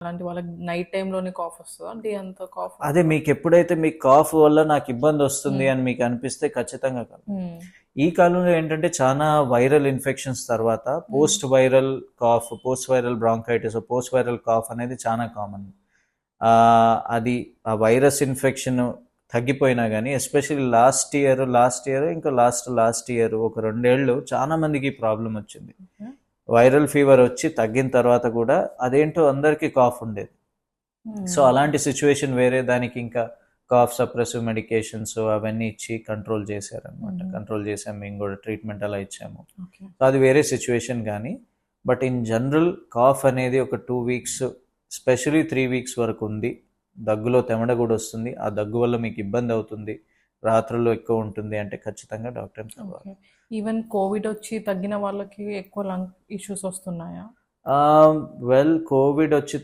అలాంటి వాళ్ళకి నైట్ టైంలోనే కాఫ్ వస్తుందా? డే అంతా కాఫ్ అదే మీకు ఎప్పుడైతే మీకు కాఫ్ వల్ల నాకు ఇబ్బంది వస్తుంది అని మీకు అనిపిస్తే ఖచ్చితంగా కాదు. ఈ కాలంలో ఏంటంటే చాలా వైరల్ ఇన్ఫెక్షన్స్ తర్వాత post viral cough post viral bronchitis post viral cough అనేది చాలా కామన్ అది ఆ వైరస్ ఇన్ఫెక్షన్ తగ్గిపోయినా కానీ especially last year last year ఇంకా లాస్ట్ లాస్ట్ ఇయర్ ఒక రెండేళ్ళు చాలా మందికి ప్రాబ్లం వచ్చింది. వైరల్ ఫీవర్ వచ్చి తగ్గిన తర్వాత కూడా అదేంటో అందరికీ కాఫ్ ఉండేది. సో అలాంటి సిచ్యువేషన్ వేరే దానికి ఇంకా కాఫ్ సప్రెసివ్ మెడికేషన్స్ అవన్నీ ఇచ్చి కంట్రోల్ చేశారనమాట Mhm. కంట్రోల్ చేసాము మేము కూడా ట్రీట్మెంట్ అలా ఇచ్చాము. సో అది వేరే సిచ్యువేషన్ కానీ బట్ ఇన్ జనరల్ కాఫ్ అనేది ఒక two weeks specially three weeks వరకు ఉంది. దగ్గులో తెమడ కూడా వస్తుంది. ఆ దగ్గు వల్ల మీకు ఇబ్బంది అవుతుంది. రాత్రుల్లో ఎక్కువ ఉంటుంది అంటే ఖచ్చితంగా డాక్టర్ని కలవాలి ఓకే ఈవెన్ కోవిడ్ వచ్చి తగ్గిన వాళ్ళకి ఎక్కువ లంగ్ ఇష్యూస్ వస్తున్నాయా? వెల్ కోవిడ్ వచ్చి